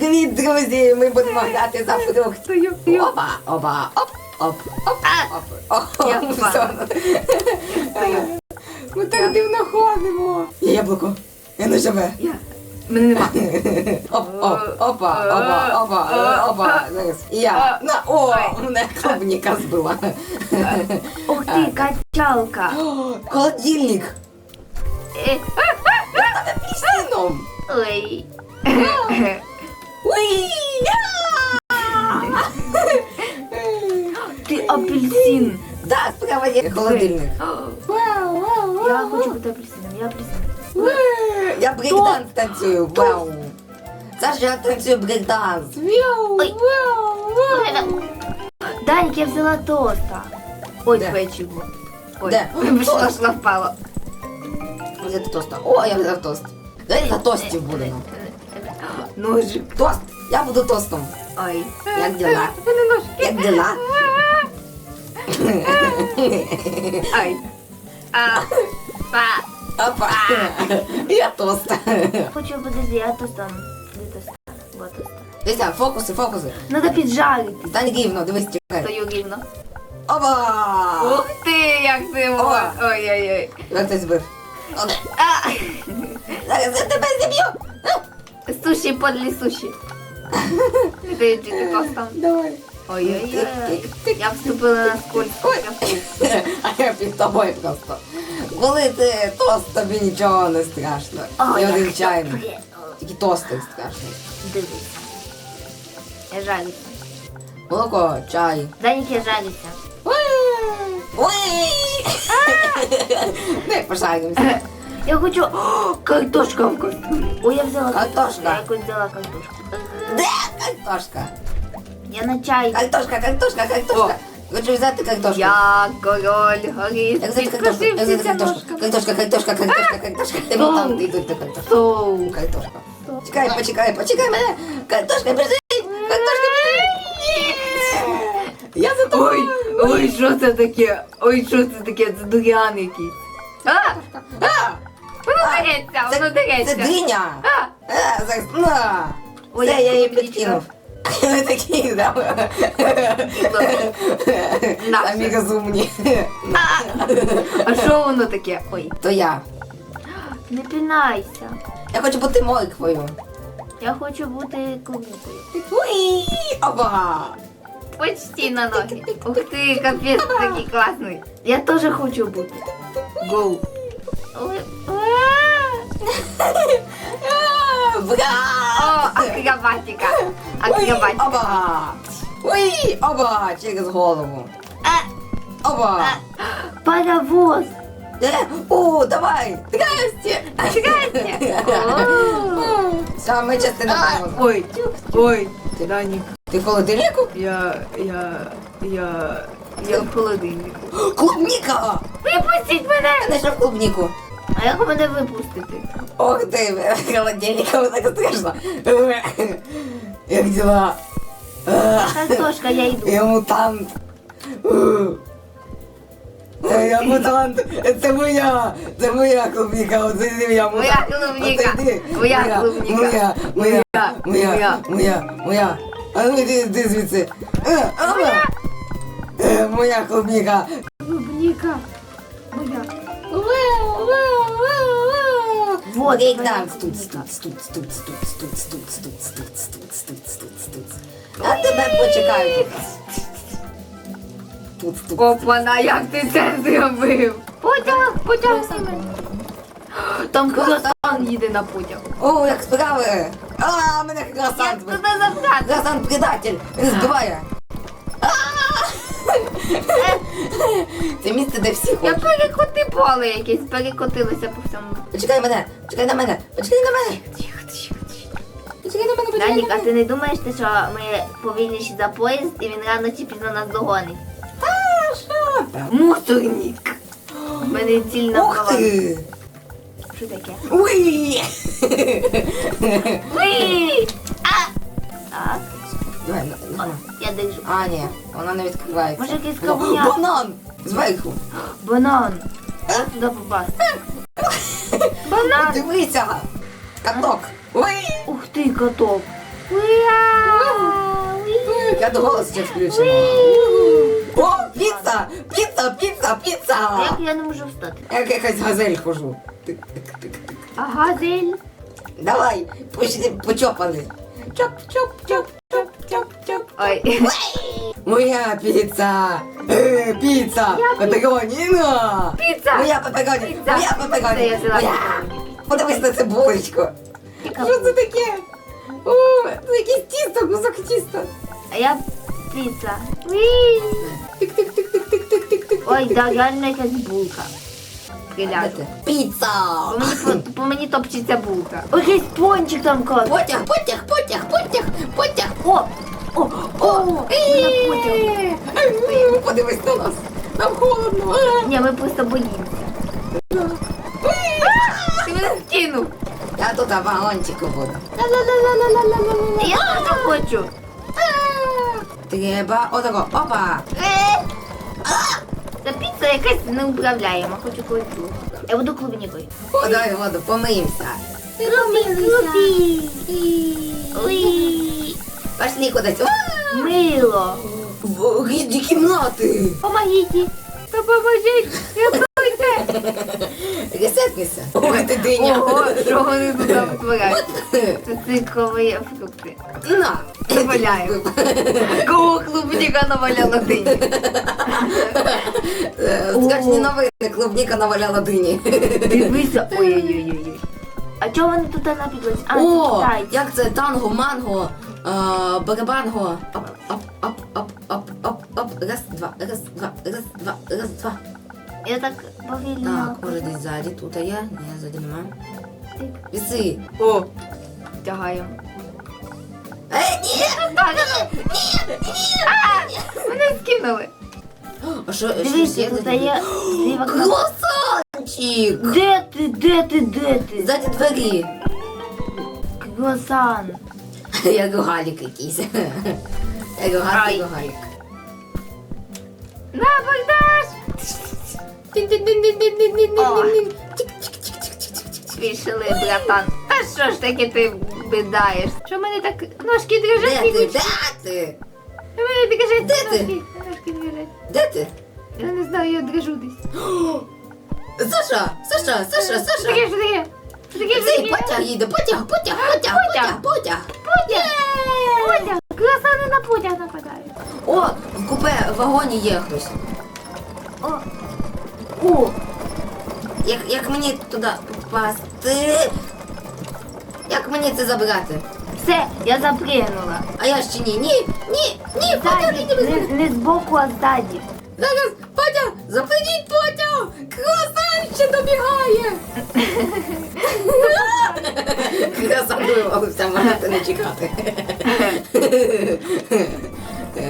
Привіт, друзі! Ми будемо грати за фрукт. Опа, опа, оп, оп, оп, оп. Я все. Ми так дивно ходимо. Є яблуко. Я не живе. Мене нема. Оп, оп, опа, опа, опа, опа. Я. На, о, мене клубніка збила. Ух ти, качалка. Холодильник. Е. Ой. Ты апельсин. Да, проводи холодильник. Я хочу быть апельсином, я апельсин. Я брейкданс танцую, вау. Саша, я танцую брейкданс. Даник, я взяла тоста. Ой, да. твоя чего. Ой, да. пришла, шла впала. Где ты тоста? О, я взяла тост. Да я за тостик э, буду. Э, э, ну, Ножик. Тост. Я буду тостом. Ой. Як діла? Як діла? Ай. А. Па. Опа. Я тост. Хочу, подожди, я тостом. Де тост? Вот тост. Дивися, фокуси, фокуси. Надо піджарити. Стань рівно, дивись, чекай. Стою рівно. Опа! Ух ти, як ти О. мо- Ой-ой-ой. Як ти збив? О, А! Зараз я тебе зіб'ю. Суші подлі суші. Чи ти? Давай. Ой-ой-ой. Я вступила на скользку. А я під тобою просто. Коли ти тост, тобі нічого не страшно. Ой, Я один як добре. Тільки тости страшно. Дивись. Я жалюся. Молоко, чай. Данік, я жалюся. Ой! Не пожаримося. Я хочу... О, картошка в кастрюлі. Ой, я взяла Картошка. Я якось взяла картошку. Картошка? Я на чай. Картошка, картошка, картошка. Хочу взяти картошку. Я король гори. Як взяти картошку? Як взяти картошку? Картошка, картошка, картошка, картошка. Ти мутанти йдуть до картошки. Соу. Картошка. Чекай, почекай, почекай мене. Картошка, біжи. Картошка, біжи. Я за тобою. Ой, ой, що це таке? Ой, що це таке? Це дуриан якийсь. А! А, Воно дереться, воно Це диня. А! Зараз, на. Ой, я я її підкинув. Не такі, да. Самі розумні. А що воно таке? Ой, То я. не пінайся. Я хочу бути морквою. Я хочу бути клубникою. Уй, Опа. Почти на ноги. Ух ти, капець такий класний. Я теж хочу бути. Гоу. Ой. О, акробатика. Ой, Акробатика. Опа. Ой, опа, через голову. А, Опа. Паровоз. Е, О, давай. Здрасте. Здрасте. Все, частина паровоза. Ой, ой, Данік, Ти в холодильнику? я, я, я, Я в холодильнику. Клубніка. Випустіть мене! Я знайшов клубніку. А як мене випустити? Ох ты, холодильник, вот так страшно. Как дела? Картошка, я иду. Я мутант. Я мутант. Это моя. Это моя клубника. Вот это моя мутант. Моя клубника. Моя клубника. Моя. Моя. Моя. Моя. Моя. А ну иди, иди звідси. Э, э, моя клубника. Клубника. Моя. Вот. Тут, тут, тут, тут, тут, тут, тут, тут, тут, тут, тут, тут, тут. А тебе почекаю тут. Тут, тут. Опана, як ти це зробив? Потяг, потяг. Там круасан їде на потяг. О, як справи! А, мене Як красант! туди забрати? Красант предатель! Збиває! Це місце, де всі Я ходять. перекоти поле якесь, перекотилося по всьому. Почекай мене! Почекай на мене! Почекай на мене! Тихо, тихо, тихо. Почекай на мене, почекай Данік, на а мене! ти не думаєш, ти, що ми повільніші за поїзд і він рано чи пізно нас догонить? А, що? Мусорник. У мене ціль на Ух голова. ти! Що таке? Уй! Уй! А! Так, Давай, я держу. А, ні, вона не відкривається. Може, якийсь О. Банан! Зверху! Банан. Туди попасти? Банан! Дивися! Каток! Уй! Ух ти, каток. Я до голос ще включимо. О, піца! Піца, піца, піца! Як я не можу встати? Як якась газель хожу. А газель? Давай, пошли почопали. Чоп, чоп, чоп, чоп, чоп, чоп. Ой. Моя піца! Е, піца! Пепероніно! Піца! Моя пепероні! Піца! Моя Це взяла Моя! Подивись на це булочку! Що це таке? О, це якесь тісто, кусок тіста. А я піца. Уі! Тик-тик-тик-тик-тик-тик-тик. Ой, да, реально якась булка. Стріляти. Піца! По мені, по, по мені топчеться булка. Ой, якийсь пончик там клас. Потяг, потяг, потяг, потяг, потяг. О! О! О! Мене потяг. Е, Подивись на нас. Нам холодно. Е. Ні, ми просто боїмося. Ти мене скинув. Я тут а, вагончику буду. Я теж хочу. Треба отако, опа. Е! якась неуправляємо, хочу когось другу. Я буду клубнікою. Подай воду, помиємося. Клубі. Пошли кудись. Мило. Іди кімнати. Помогіть. Допоможіть. Ресетнися. Ой, ти диня. Ого, чого не туди витворяєш. Це цикрові фрукти. На. Наваляю. Кого клубніка наваляла дині? Страшні новини. Клубніка наваляла дині. Дивися. Ой-ой-ой. А чого вони тут напіклись? А, це О, китайці. як це танго, манго, а, барабанго. Ап, ап, ап, ап, ап, ап, ап. Раз, два, раз, два, раз, два, раз, два. Я так повільно. Так, може десь ззаді, тут а є. Ні, ззаді нема. Віси. О, тягаємо. Ні! Так, А, Мене скинули. А що, що Дивіться, тут є. Круасанчик! Де ти, де ти, де ти? Ззаді двері. Круасан. Як галік якийсь. Як галік, як галік. На, Богдаш! Вішали, братан. Та що ж таки ти бидаєш? Що в мене так ножки Де дрижать? ти? Де Де ти? У мене так дрижать Де ти? ножки. Ножки дрижать. Де ти? Я не знаю, я дрижу десь. Саша, Саша, Саша, Що таке, Саша. що таке? Таке, Цей таке? потяг їде, потяг, потяг, потяг, потяг, потяг. Потяг! Потяг! Круасани на потяг нападають. О, в купе, в вагоні є хтось. О! О! Як, як мені туди попасти? Як мені це забрати? Все, я запригнула. А я ще ні, ні, ні, ні, потяг їде без не, мене. не збоку, а ззаді. Зараз, потяг, запрягіть потяг! Круасан ще добігає! Круасан вивалився, можете не чекати.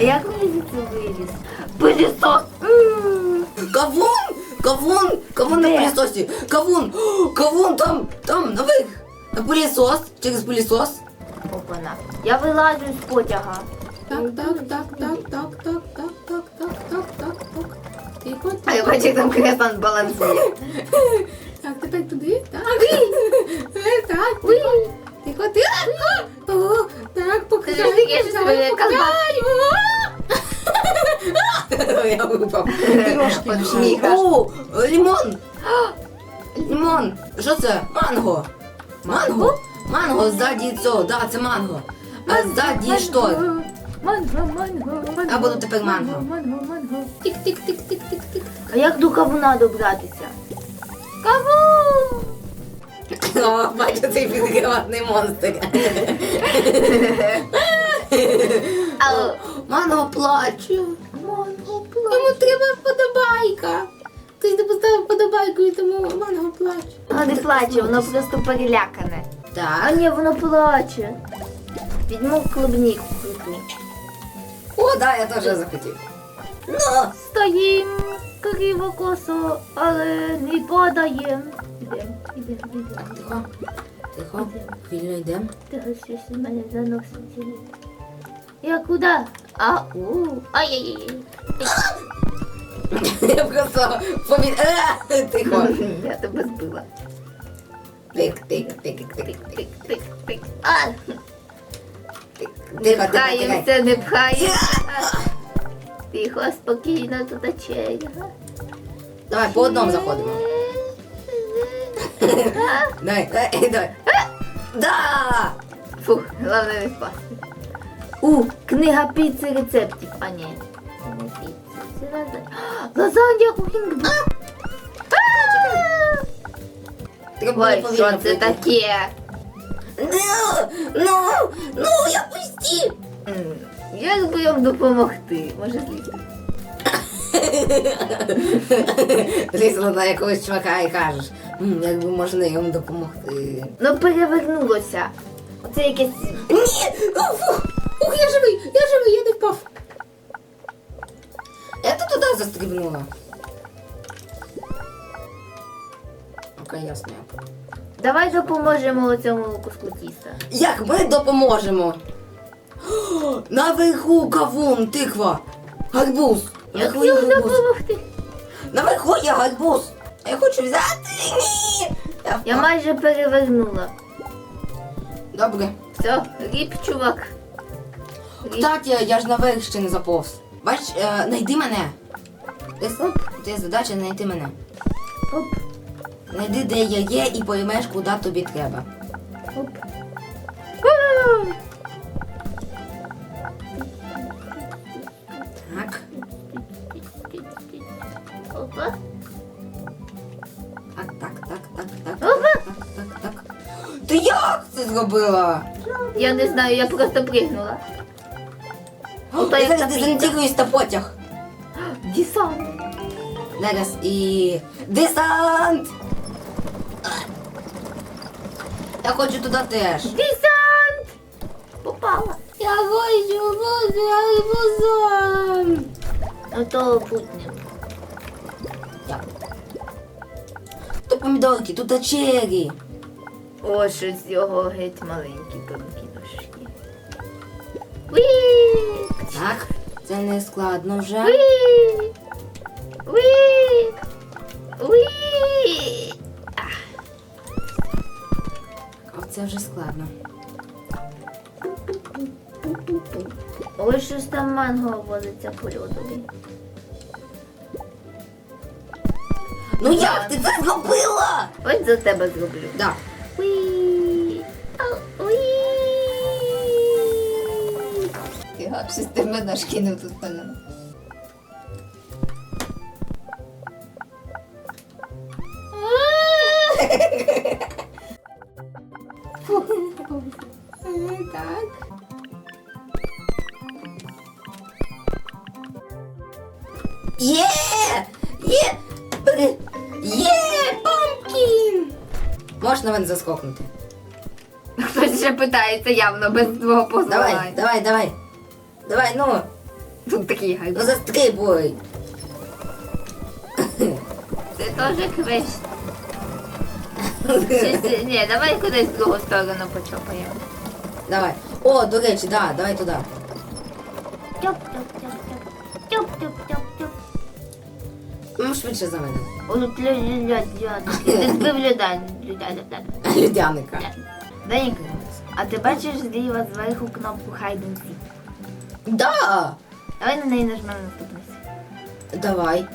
Як мені звідси виліз? Пилісос! Кавун! Кавун! Кавун на Де? пилісосі! Кавун! Кавун там! Там! На пилісос! Через пилісос! Опана. Я вилазю з потяга. Так, так, так, так, так, так, так, так, так, так, так, так. Тихо, А я бачу, як там кресан балансує. Так, тепер туди, так. Е, Так, тихо, тихо. О, так, Ти ж таке ж своє. Я випав. Трошки сміхаш. О, лимон. Лимон. Що це? Манго. Манго? Манго ззаді цього, да, це манго. А ззаді що? Манго, манго, манго. А буду тепер манго. Манго, манго. Тик-тик-тик-тик-тик-тик. А як до кавуна добратися? Кавун! О, бачу цей підграватний монстр. Манго плаче. Манго Йому треба вподобайка. Хтось не поставив вподобайку і тому манго плаче. Воно не плаче, воно просто перелякане. А Так. ні, воно плаче. Візьму клубніку. О, да, я теж захотів. Ну, Стоїм криво косо, але не подаєм. Ідем, ідем, ідем. так, тихо. Тихо. Вільно йдемо. Ти щось у мене заносить. Я куди? А, у, ай-яй-яй. Я просто повід... Е, Тихо. Я тебе збила. Тик, тик, тик, тик, тик. Тик, тик, тик. А! Не Тихо, тихо, тихо. пхаємося, не пхаємося. Тихо, спокійно тут черга. Давай, по одному заходимо. Давай, давай, давай. Да! Фух, головне не впасти. У, книга піци рецептів. А ні. Лазанья. Кухінг. Ой, що це таке? Ну, ну, ну, я пусти. М, Як би вам допомогти? Може злізти? Лізла на якогось чувака і кажеш, «М, якби можна йому допомогти. Ну перевернулося. Оце якесь. Ні! Ух, ух, я живий, я живий, я не впав. Я туди застрибнула. Окей, ясно. Давай допоможемо цьому куску тіста. Як ми допоможемо? О, Наверху кавун, тиква, гарбуз. Як Наверху є йому гарбуз. допомогти? Наверху є гарбуз. Я хочу взяти. Ні. Я Я впав. майже перевернула. Добре. Все, ріп, чувак. Ріп. Кстати, я ж наверх ще не заповз. Бач, е, найди мене. Десь Оп, Ти задача знайти мене. оп, Найди, де я є, і поймеш, куди тобі треба. оп. Так, Опа. так, так, так, так, так, Опа. так, так, так. Ти як це зробила? Я не знаю, я просто пригнула. Ну, то Я як зараз та на потяг. Десант. Зараз і... Десант! Я хочу туди теж. Десант! Попала. Я хочу бути арбузом. Ну то. Дякую. Тут помідорки, тут чері. О, щось його геть маленькі тонкі. Уі! Так, це не складно вже. Уі! Уі! Уі! А це вже складно. Ой, щось там манго возиться по льодові. Ну як ти це зробила? Ось за тебе зроблю. Да. Щось ти мене ж кинув тут сторону. Так. Є! Є! Є! Заскокнути? Хтось ще питається явно без твого Давай, давай, давай. Давай, ну, Тут такий ну гайб. застрибуй. Це теж квест. Ні, давай кудись в другу сторону почопаємо. Давай. О, до речі, да, давай туди. Ну, швидше за мене. Ти людей. Людяника. Данік, а ти бачиш зліва зверху кнопку Hide and Seek? Да! Давай на неї нажмемо наступний. Давай.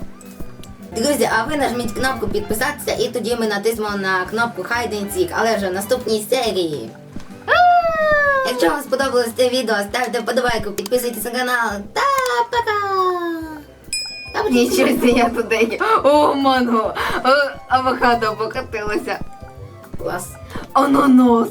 Друзі, а ви нажміть кнопку підписатися і тоді ми натиснемо на кнопку Hide and Seek, але вже в наступній серії. Якщо вам сподобалось це відео, ставте вподобайку, підписуйтесь на канал. Та пока! Нічого себе, я туди. О, манго. О, авокадо покатилося. Клас. Ананас.